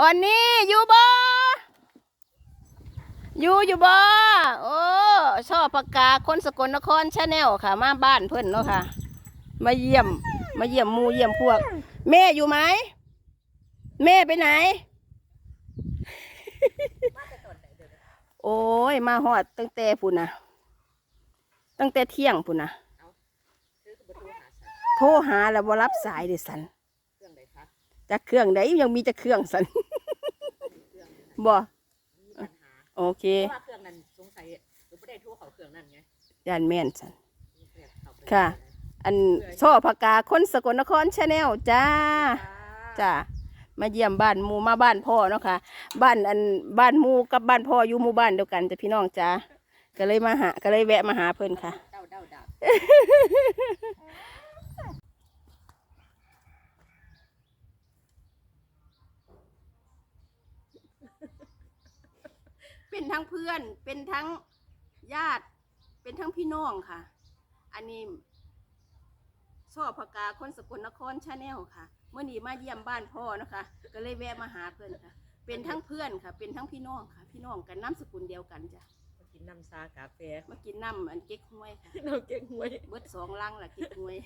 อันนี้อยู่บ่อยู่อยู่บ่โอ้ชอบปากกาคนสกลนครชาแนลค่ะ มาบ้านเพิ่นเนาะค่ะ มาเยี่ยม มาเยี่ยมหมูเยี่ยมพวก แม่อยู่ไหมแม่ไปไหน โอ้ย มาหอดตั้งแต่พุ่นนะตั้งแต่เที่ยงพุ่นนะซื้อคือประตูหาสัตว์โทรหาแล้วบ่รับสายเดิสันเครื่องใดคะจากเครื่องใดยังมีจากเครื่องสันเครื่อง บ่มีปัญหาโอเคเพราะว่าเครื่องนั้นสงสัยหรือไม่ได้โทั่วเขาเครื่องนั้นไงยานแม่นสันเข้าไปค่ะ อันช่อปากกาคนสกลนครชาแนลจ้า จ้ามาเยี่ยมบ้านหมูมาบ้านพ่อเนาะค่ะ บ้านอันบ้านหมูกับบ้านพ่ออยู่หมู่บ้านเดียวกันจ้ะพี่น้องจ้าก็เลยมาหาก็เลยแวะมาหาเพิ่นค่ะ เด้าเด้าดาบ เป็นทั้งเพื่อน เป็นทั้งญาติ เป็นทั้งพี่น้องค่ะ อันนี้ชอบปากกาคนสกลนครชาแนลค่ะ เมื่อนี้มาเยี่ยมบ้านพ่อนะคะ ก็เลยแวะมาหาเพื่อนค่ะ เป็นทั้งเพื่อนค่ะ เป็นทั้งพี่น้องค่ะ พี่น้องกันน้ำสกุลเดียวกันจ้ะ มากินน้ำซากาแฟมากินน้ำอันเก๊กฮวยค่ะเราเก่งหวย เบิดสองลังล่ะเก๊กฮวย